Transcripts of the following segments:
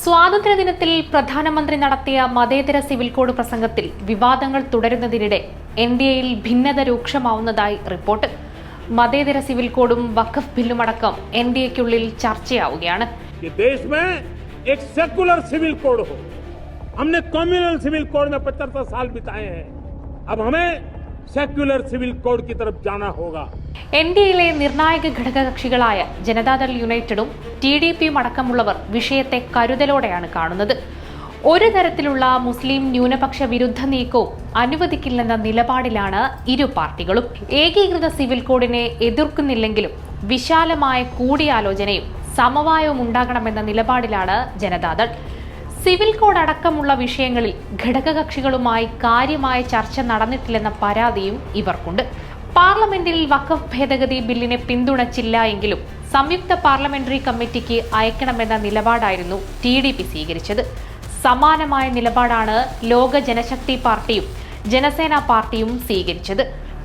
സ്വാതന്ത്ര്യദിനത്തിൽ പ്രധാനമന്ത്രി നടത്തിയ മതേതര സിവിൽ കോഡ് പ്രസംഗത്തിൽ വിവാദങ്ങൾ തുടരുന്നതിനിടെ എൻ ഡി എയിൽ ഭിന്നത രൂക്ഷമാവുന്നതായി റിപ്പോർട്ട് മതേതര സിവിൽ കോഡും വഖഫ് ബില്ലുമടക്കം എൻ ഡി എക്കുള്ളിൽ ചർച്ചയാവുകയാണ് कि देश में एक सेकुलर सिविल कोड हो हमने कम्युनल सिविल कोड में पचहत्तर साल बिताए हैं अब हमें सेक्युलर सिविल कोड की तरफ जाना होगा എൻ ഡി എയിലെ നിർണായക ഘടകകക്ഷികളായ ജനതാദൾ യുണൈറ്റഡും ടി ഡി പിയും അടക്കമുള്ളവർ വിഷയത്തെ കരുതലോടെയാണ് കാണുന്നത്. ഒരു തരത്തിലുള്ള മുസ്ലിം ന്യൂനപക്ഷ വിരുദ്ധ നീക്കവും അനുവദിക്കില്ലെന്ന നിലപാടിലാണ് ഇരു പാർട്ടികളും. ഏകീകൃത സിവിൽ കോഡിനെ എതിർക്കുന്നില്ലെങ്കിലും വിശാലമായ കൂടിയാലോചനയും സമവായവും ഉണ്ടാകണമെന്ന നിലപാടിലാണ് ജനതാദൾ. സിവിൽ കോഡ് അടക്കമുള്ള വിഷയങ്ങളിൽ ഘടകകക്ഷികളുമായി കാര്യമായ ചർച്ച നടന്നിട്ടില്ലെന്ന പരാതിയും ഇവർക്കുണ്ട്. പാർലമെന്റിൽ വഖഫ് ഭേദഗതി ബില്ലിനെ പിന്തുണച്ചില്ല എങ്കിലും സംയുക്ത പാർലമെന്ററി കമ്മിറ്റിക്ക് അയക്കണമെന്ന നിലപാടായിരുന്നു ടി ഡി പി സ്വീകരിച്ചത്. സമാനമായ നിലപാടാണ് ലോക ജനശക്തി പാർട്ടിയും ജനസേന പാർട്ടിയും സ്വീകരിച്ചത്.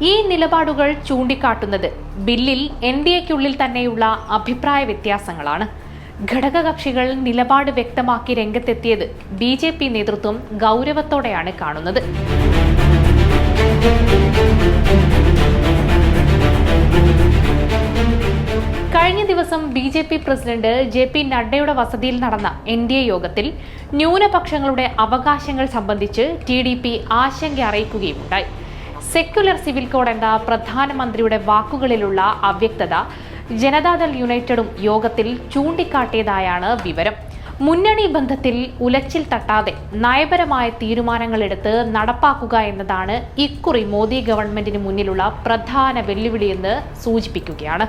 ഈ നിലപാടുകൾ ചൂണ്ടിക്കാട്ടുന്നത് ബില്ലിൽ എൻ ഡി എക്കുള്ളിൽ തന്നെയുള്ള അഭിപ്രായ വ്യത്യാസങ്ങളാണ്. ഘടകകക്ഷികൾ നിലപാട് വ്യക്തമാക്കി രംഗത്തെത്തിയത് ബി ജെ പി നേതൃത്വം ഗൗരവത്തോടെയാണ് കാണുന്നത്. ദിവസം B J P president J P നഡ്ഡയുടെ വസതിയിൽ നടന്ന എൻ ഡി എ യോഗത്തിൽ ന്യൂനപക്ഷങ്ങളുടെ അവകാശങ്ങൾ സംബന്ധിച്ച് ടി ഡി പി ആശങ്ക അറിയിക്കുകയുമുണ്ടായി. സെക്യുലർ സിവിൽ കോഡ് എന്ന പ്രധാനമന്ത്രിയുടെ വാക്കുകളിലുള്ള അവ്യക്തത ജനതാദൾ യുണൈറ്റഡും യോഗത്തിൽ ചൂണ്ടിക്കാട്ടിയതായാണ് വിവരം. മുന്നണി ബന്ധത്തിൽ ഉലച്ചിൽ തട്ടാതെ നയപരമായ തീരുമാനങ്ങളെടുത്ത് നടപ്പാക്കുക എന്നതാണ് ഇക്കുറി മോദി ഗവൺമെന്റിന് മുന്നിലുള്ള പ്രധാന വെല്ലുവിളിയെന്ന് സൂചിപ്പിക്കുകയാണ്.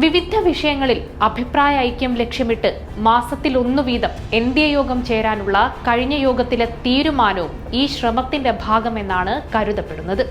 വിവിധ വിഷയങ്ങളിൽ അഭിപ്രായ ഐക്യം ലക്ഷ്യമിട്ട് മാസത്തിൽ ഒന്നു വീതം എൻ ഡി എ യോഗം ചേരാനുള്ള കഴിഞ്ഞ യോഗത്തിലെ തീരുമാനവും ഈ ശ്രമത്തിന്റെ ഭാഗമെന്നാണ് കരുതപ്പെടുന്നത്.